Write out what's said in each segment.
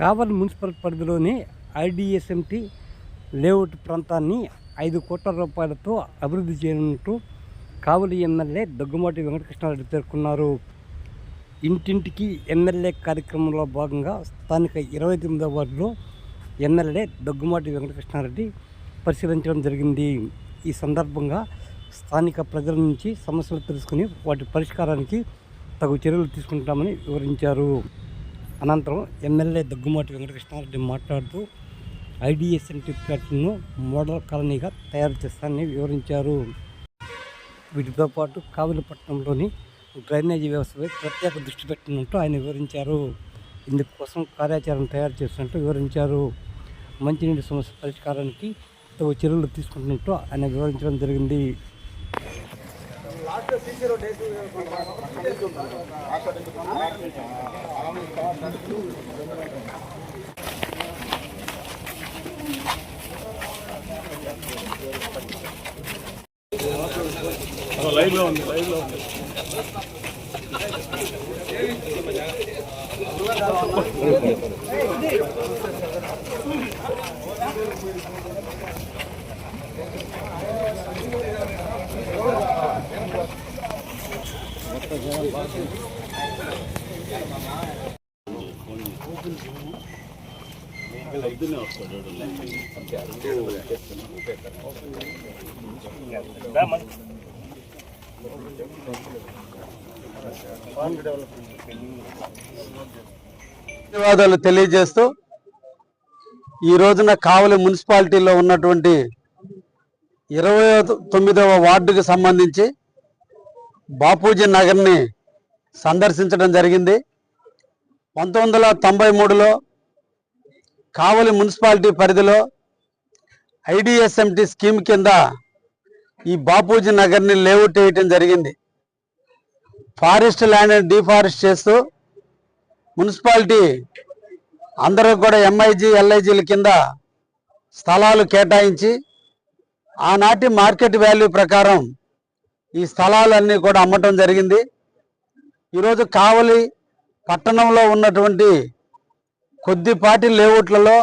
కావలి municipal పరిధిలోని IDSMT layout ప్రాంతాన్ని ఐదు కోట్ల రూపాయలతో అభివృద్ధి చేయనున్నట్టు కావలి ఎమ్మెల్యే దగ్గుమాటి వెంకటకృష్ణారెడ్డి పేర్కొన్నారు. ఇంటింటికి ఎమ్మెల్యే కార్యక్రమంలో భాగంగా స్థానిక ఇరవై తొమ్మిదవ వార్డులో ఎమ్మెల్యే దగ్గుమాటి వెంకటకృష్ణారెడ్డి పరిశీలించడం జరిగింది. ఈ సందర్భంగా స్థానిక ప్రజల నుంచి సమస్యలు తెలుసుకుని వాటి పరిష్కారానికి తగు చర్యలు తీసుకుంటామని వివరించారు. అనంతరం ఎమ్మెల్యే దగ్గుమాటి వెంకటకృష్ణారెడ్డి మాట్లాడుతూ ఐడిఎస్ఎన్టీ ఫ్లాట్ను మోడల్ కాలనీగా తయారు చేస్తానని వివరించారు. వీటితో పాటు కావలిపట్నంలోని డ్రైనేజీ వ్యవస్థపై ప్రత్యేక దృష్టి పెట్టినట్టు ఆయన వివరించారు. ఇందుకోసం కార్యాచరణ తయారు చేస్తున్నట్టు వివరించారు. మంచినీటి సమస్య పరిష్కారానికి తగు చర్యలు తీసుకుంటున్నట్టు ఆయన వివరించడం జరిగింది. లైవ్లో ఉంది లైవ్లో ఉంది. ధన్యవాదాలు తెలియజేస్తూ ఈ రోజున కావలి మున్సిపాలిటీలో ఉన్నటువంటి ఇరవై తొమ్మిదవ వార్డుకు సంబంధించి బాపూజీ నగర్ని సందర్శించడం జరిగింది. పంతొమ్మిది వందల తొంభై మూడులో కావలి మున్సిపాలిటీ పరిధిలో ఐడిఎస్ఎంటి స్కీమ్ కింద ఈ బాపూజీ నగర్ని లేఅవుట్ వేయటం జరిగింది. ఫారెస్ట్ ల్యాండ్ని డిఫారెస్ట్ చేస్తూ మున్సిపాలిటీ అందరూ కూడా ఎంఐజీ ఎల్ఐజీల కింద స్థలాలు కేటాయించి ఆనాటి మార్కెట్ వాల్యూ ప్రకారం ఈ స్థలాలన్నీ కూడా అమ్మటం జరిగింది. ఈరోజు కావలి పట్టణంలో ఉన్నటువంటి కొద్దిపాటి లేఅవుట్లలో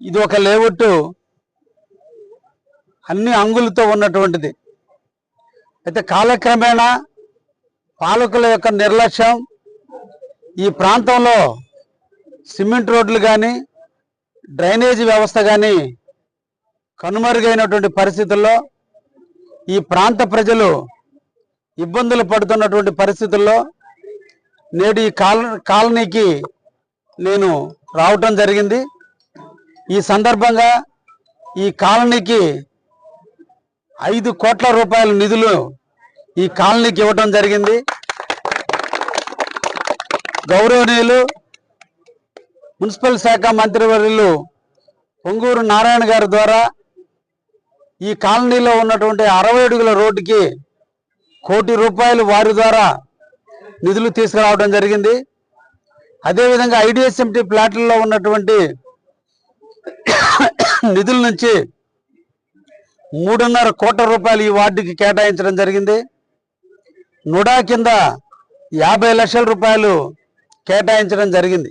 ఇది ఒక లేఅవుట్ అన్ని అంగులతో ఉన్నటువంటిది. అయితే కాలక్రమేణా పాలకుల యొక్క నిర్లక్ష్యం ఈ ప్రాంతంలో సిమెంట్ రోడ్లు కానీ డ్రైనేజీ వ్యవస్థ కానీ కనుమరుగైనటువంటి పరిస్థితుల్లో ఈ ప్రాంత ప్రజలు ఇబ్బందులు పడుతున్నటువంటి పరిస్థితుల్లో నేడు ఈ కాల కాలనీకి నేను రావటం జరిగింది. ఈ సందర్భంగా ఈ కాలనీకి ఐదు కోట్ల రూపాయల నిధులు ఈ కాలనీకి ఇవ్వటం జరిగింది. గౌరవనీయులు మున్సిపల్ శాఖ మంత్రివర్యులు పొంగూరు నారాయణ గారి ద్వారా ఈ కాలనీలో ఉన్నటువంటి అరవై అడుగుల రోడ్డుకి కోటి రూపాయలు వారి ద్వారా నిధులు తీసుకురావడం జరిగింది. అదేవిధంగా ఐడిఎస్ఎంటీ ప్లాట్లలో ఉన్నటువంటి నిధుల నుంచి మూడున్నర కోట్ల రూపాయలు ఈ వార్డుకి కేటాయించడం జరిగింది. నుడా కింద యాభై లక్షల రూపాయలు కేటాయించడం జరిగింది.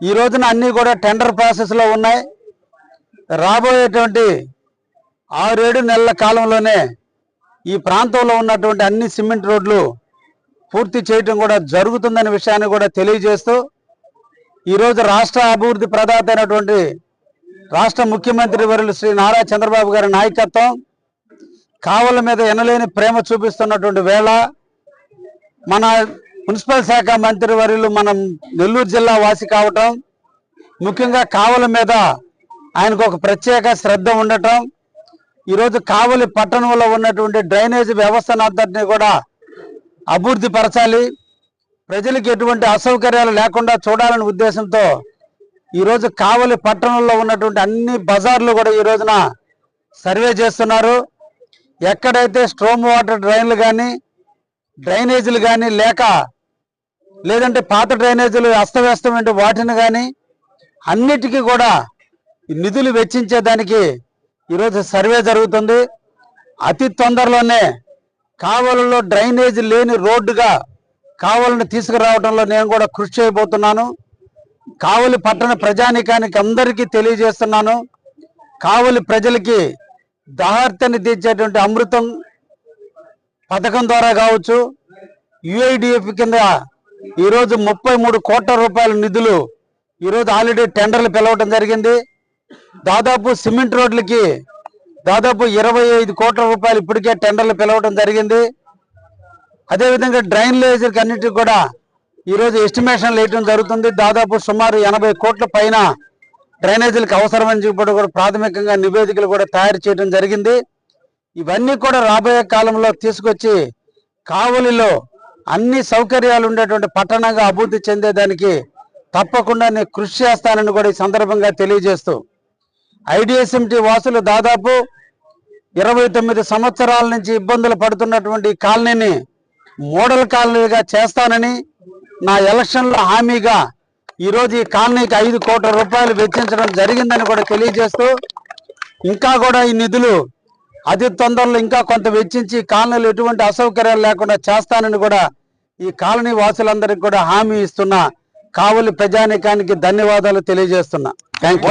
ఈ రోజున అన్నీ కూడా టెండర్ ప్రాసెస్లో ఉన్నాయి. రాబోయేటువంటి ఆరేడు నెలల కాలంలోనే ఈ ప్రాంతంలో ఉన్నటువంటి అన్ని సిమెంట్ రోడ్లు పూర్తి చేయటం కూడా జరుగుతుందనే విషయాన్ని కూడా తెలియజేస్తూ ఈరోజు రాష్ట్ర అభివృద్ధి ప్రదాత అయినటువంటి రాష్ట్ర ముఖ్యమంత్రి వరులు శ్రీ నారా చంద్రబాబు గారి నాయకత్వం కావల మీద ఎనలేని ప్రేమ చూపిస్తున్నటువంటి వేళ మన మున్సిపల్ శాఖ మంత్రి వర్యులు మనం నెల్లూరు జిల్లా వాసి కావటం ముఖ్యంగా కావల మీద ఆయనకు ఒక ప్రత్యేక శ్రద్ధ ఉండటం ఈరోజు కావలి పట్టణంలో ఉన్నటువంటి డ్రైనేజ్ వ్యవస్థనంతటినీ కూడా అభివృద్ధి పరచాలి. ప్రజలకు ఎటువంటి అసౌకర్యాలు లేకుండా చూడాలనే ఉద్దేశంతో ఈరోజు కావలి పట్టణంలో ఉన్నటువంటి అన్ని బజార్లు కూడా ఈ రోజున సర్వే చేస్తున్నారు. ఎక్కడైతే స్ట్రోమ్ వాటర్ డ్రైన్లు కానీ డ్రైనేజీలు కానీ లేక లేదంటే పాత డ్రైనేజీలు అస్తవ్యస్తమైన వాటిని కానీ అన్నిటికీ కూడా నిధులు వెచ్చించేదానికి ఈరోజు సర్వే జరుగుతుంది. అతి తొందరలోనే కావలలో డ్రైనేజ్ లేని రోడ్డుగా కావలను తీసుకురావడంలో నేను కూడా కృషి చేయబోతున్నాను. కావలి పట్టణ ప్రజానికానికి అందరికీ తెలియజేస్తున్నాను. కావలి ప్రజలకి దహార్తని తీర్చేటువంటి అమృతం పథకం ద్వారా కావచ్చు యుఐడిఎఫ్ కింద ఈరోజు ముప్పై మూడు కోట్ల రూపాయల నిధులు ఈరోజు ఆల్రెడీ టెండర్లు పిలవటం జరిగింది. దాదాపు సిమెంట్ రోడ్లకి దాదాపు ఇరవై ఐదు కోట్ల రూపాయలు ఇప్పటికే టెండర్లు పిలవటం జరిగింది. అదేవిధంగా డ్రైన్లేజర్కి అన్నిటికి కూడా ఈరోజు ఎస్టిమేషన్ వేయటం జరుగుతుంది. దాదాపు సుమారు ఎనభై కోట్ల పైన డ్రైనేజీలకు అవసరమని చెప్పి కూడా ప్రాథమికంగా నివేదికలు కూడా తయారు చేయడం జరిగింది. ఇవన్నీ కూడా రాబోయే కాలంలో తీసుకొచ్చి కావలిలో అన్ని సౌకర్యాలు ఉండేటువంటి పట్టణంగా అభివృద్ధి చెందేదానికి తప్పకుండా నేను కృషి చేస్తానని కూడా ఈ సందర్భంగా తెలియజేస్తూ ఐడిఎస్ఎంటి వాసులు దాదాపు ఇరవై తొమ్మిది సంవత్సరాల నుంచి ఇబ్బందులు పడుతున్నటువంటి కాలనీని మోడల్ కాలనీగా చేస్తానని నా ఎలక్షన్లో హామీగా ఈరోజు ఈ కాలనీకి ఐదు కోట్ల రూపాయలు వెచ్చించడం జరిగిందని కూడా తెలియజేస్తూ ఇంకా కూడా ఈ నిధులు అతి తొందరలో ఇంకా కొంత వెచ్చించి కాలనీలు ఎటువంటి అసౌకర్యాలు లేకుండా చేస్తానని కూడా ఈ కాలనీ వాసులందరికీ కూడా హామీ ఇస్తున్నా. కావలి ప్రజానికానికి ధన్యవాదాలు తెలియజేస్తున్నా. థ్యాంక్